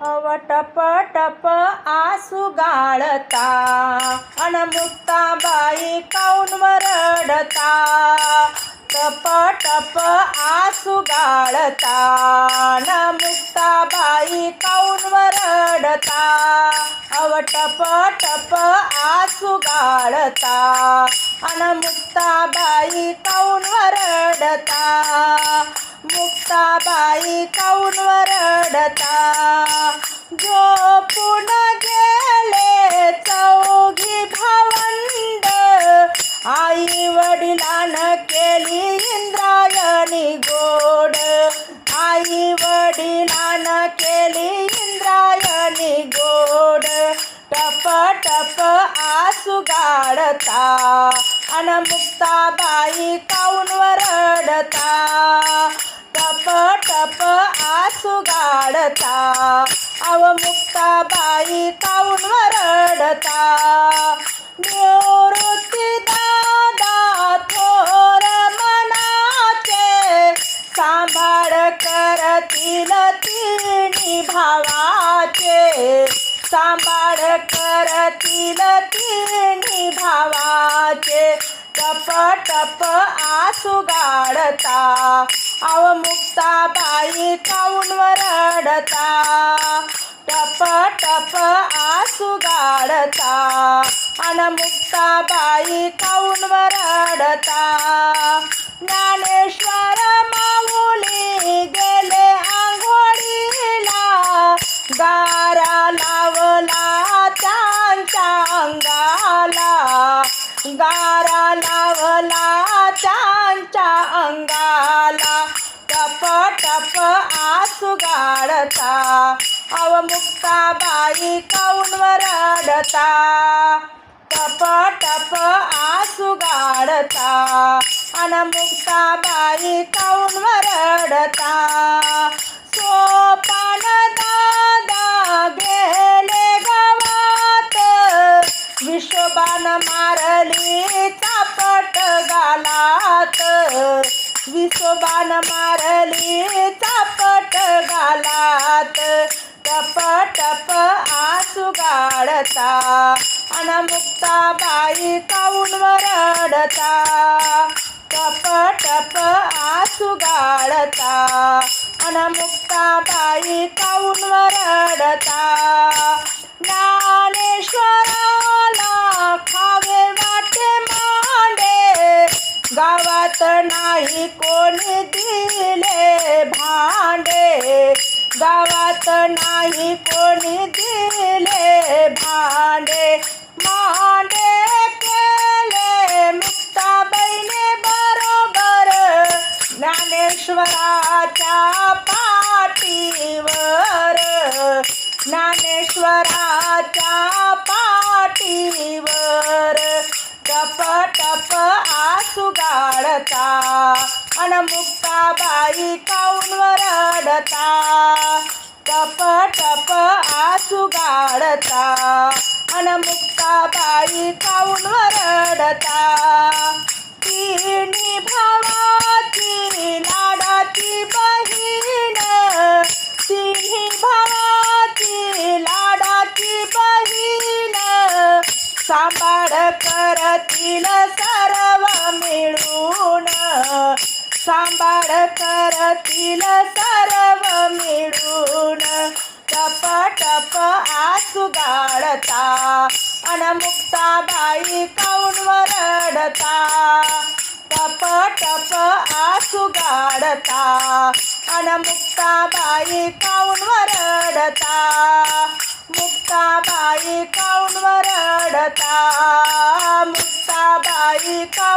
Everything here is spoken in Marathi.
अव टप टप आसू गाळता. अन मुक्ताबाई काऊन वरडता? टप टप आसू गाळता. न मुक्ताबाई काऊन वरडता? अव टप टप आसू गाळता. अन मुक्ताबाई काऊन वरडता? मुक्ताबाई काऊन वरडता? झोपून गेले चौघी भावंड आई वडिलान केली इंद्रायणी गोड. आई वडिलान केली इंद्रायणी गोड. टप टप आसू गाडता अन मुक्ताबाई काऊन वरडता? टप टप आसू गाडता अव मुक्ताबाई काऊन वरडता निवृत्ती दादा थोर मनाचे सांभाळ करतील तिणी भावाचे. सांभाळ करतील तिणी भावाचे. टप टप आसू गाळता अव मुक्ताबाई काऊन वरडता? टप टप आसू गाडता. अन मुक्ताबाई काऊन वरडता? गाळता अव मुक्ताबाई काऊन वरडता? टप टप आसू गाळता अन मुक्ताबाई काऊन वरडता? सोपान दादा गेले गावात. विश्वबान मारली चापट गालात. विश्वबान मारली गाडता. गाळता अन काऊन वरडता? टप टप आसू गाळता अन मुक्ताबाई काऊन वरडता? ज्ञानेश्वराला खावे वाटे मांडे. गावात नाही कोणी दिले भांडे. गावात नाही कोणी दिले भांडे. मांडे केले मुक्ताबाईने बरोबर. ज्ञानेश्वराच्या पाठीवर. ज्ञानेश्वराच्या पाठीवर. टप टप आसू गाळता अन मुक्ताबाई काऊन वरडता? टप टप आसू गाडता अन मुक्ताबाई काऊन वरडता तिन्ही भावाची लाडाची बहीण. तिन्ही भावाची लाडाची बहीण. सांभाळ करतील सा सांभाळ करतील सर्व मिळून. टप टप आसू गाळता. अनमुक्ता बाई काऊन वरडता? टप टप आसू गाळता. अनमुक्ता बाई काऊन वरडता? मुक्ताबाई काऊन वरडता? मुक्ताबाई का